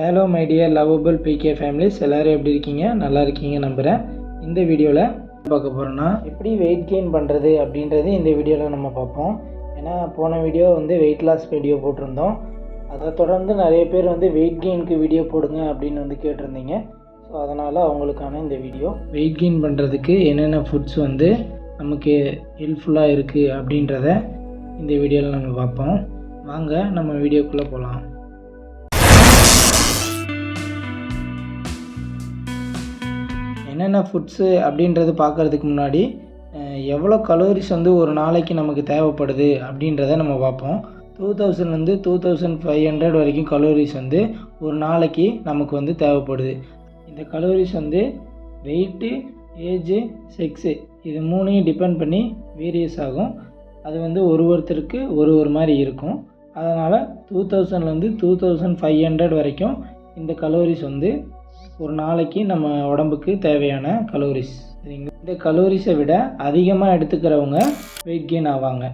Hello my dear lovable PK families எல்லோரும் எப்படி இருக்கீங்க? நல்லா இருக்கீங்க நம்புகிறேன் இந்த வீடியோவில் பார்க்க போகிறோன்னா எப்படி வெயிட் கெயின் பண்ணுறது அப்படின்றது இந்த வீடியோவில் நம்ம பார்ப்போம். ஏன்னா போன வீடியோ வந்து வெயிட் லாஸ் வீடியோ போட்டிருந்தோம். அதை தொடர்ந்து நிறைய பேர் வந்து வெயிட் கெயினுக்கு வீடியோ போடுங்க அப்படின்னு வந்து கேட்டிருந்தீங்க. ஸோ அதனால் அவங்களுக்கான இந்த வீடியோ. வெயிட் கெயின் பண்ணுறதுக்கு என்னென்ன ஃபுட்ஸ் வந்து நமக்கு ஹெல்ப்ஃபுல்லாக இருக்குது அப்படின்றத இந்த வீடியோவில் நம்ம பார்ப்போம். வாங்க நம்ம வீடியோக்குள்ளே போகலாம் என்னென்ன ஃபுட்ஸு அப்படின்றது பார்க்குறதுக்கு முன்னாடி எவ்வளோ கலோரிஸ் வந்து ஒரு நாளைக்கு நமக்கு தேவைப்படுது அப்படின்றத நம்ம பார்ப்போம். டூ தௌசண்ட்லேருந்து டூ தௌசண்ட் ஃபைவ் ஹண்ட்ரட் வரைக்கும் கலோரிஸ் வந்து ஒரு நாளைக்கு நமக்கு வந்து தேவைப்படுது. இந்த கலோரிஸ் வந்து வெயிட்டு ஏஜு செக்ஸு இது மூணையும் டிபெண்ட் பண்ணி வேரியஸ் ஆகும். அது வந்து ஒரு ஒருத்தருக்கு ஒரு ஒரு மாதிரி இருக்கும். அதனால் டூ தௌசண்ட்லேருந்து டூ தௌசண்ட் ஃபைவ் ஹண்ட்ரட் வரைக்கும் இந்த கலோரிஸ் வந்து ஒரு நாளைக்கு நம்ம உடம்புக்கு தேவையான கலோரிஸ் சரிங்களா இந்த கலோரிஸை விட அதிகமாக எடுத்துக்கிறவங்க வெயிட் கெயின் ஆவாங்க.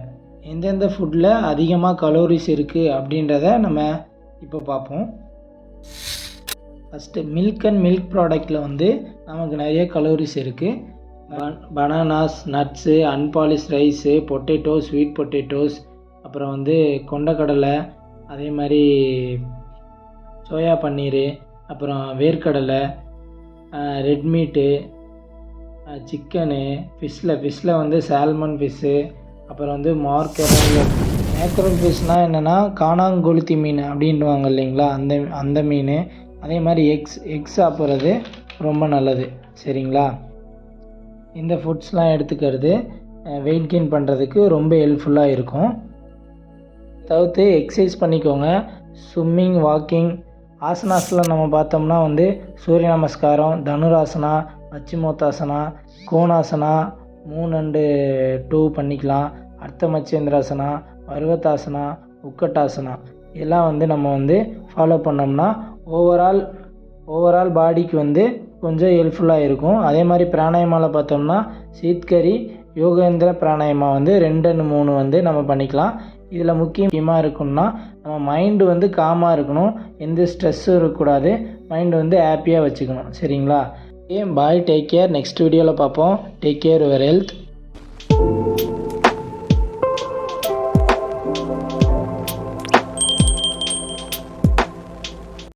எந்தெந்த ஃபுட்டில் அதிகமாக கலோரிஸ் இருக்குது அப்படின்றத நம்ம இப்போ பார்ப்போம். ஃபஸ்ட்டு மில்க் அண்ட் மில்க் ப்ராடக்ட்டில் வந்து நமக்கு நிறைய கலோரிஸ் இருக்குது bananas nuts unpolished rice potato sweet potatoes அப்புறம் வந்து கொண்டக்கடலை அதே மாதிரி சோயா பன்னீர் அப்புறம் வேர்க்கடலை ரெட் மீட்டு சிக்கனு ஃபிஷ்ஷில் ஃபிஷ்ஷில் வந்து சால்மன் ஃபிஷ்ஷு அப்புறம் வந்து மார்க்கெட் மேக்ரல் ஃபிஷ்னால் என்னென்னா காணாங்கொளுத்தி மீன் அப்படின்வாங்க இல்லைங்களா? அந்த அந்த மீன். அதே மாதிரி எக்ஸ் எக்ஸ் சாப்பிட்றது ரொம்ப நல்லது. சரிங்களா? இந்த ஃபுட்ஸ்லாம் எடுத்துக்கிறது வெயிட் கெயின் பண்ணுறதுக்கு ரொம்ப ஹெல்ப்ஃபுல்லாக இருக்கும். தவிர்த்து எக்ஸசைஸ் பண்ணிக்கோங்க. ஸ்விம்மிங் வாக்கிங் ஆசனாஸில் நம்ம பார்த்தோம்னா வந்து சூரிய நமஸ்காரம் தனுராசனா பச்சிமோத்தாசனா கோணாசனா மூணு அண்டு டூ பண்ணிக்கலாம். அர்த்த மச்சேந்திராசனா பருவத்தாசனா உக்கட்டாசனா. இதெல்லாம் வந்து நம்ம வந்து ஃபாலோ பண்ணோம்னா ஓவரால் ஓவரால் பாடிக்கு வந்து கொஞ்சம் ஹெல்ப்ஃபுல்லாக இருக்கும். அதே மாதிரி பிராணாயமாவில் பார்த்தோம்னா சீத்கரி யோகேந்திர பிராணாயமா வந்து ரெண்டு மூணு வந்து நம்ம பண்ணிக்கலாம். இதில் முக்கியமாக இருக்கும்னா நம்ம மைண்டு வந்து காமாக இருக்கணும். எந்த ஸ்ட்ரெஸ்ஸும் இருக்கக்கூடாது. மைண்டு வந்து ஹாப்பியாக வச்சுக்கணும். சரிங்களா? ஏன் பாய் டேக் கேர் நெக்ஸ்ட் வீடியோவில் பார்ப்போம். Take care your health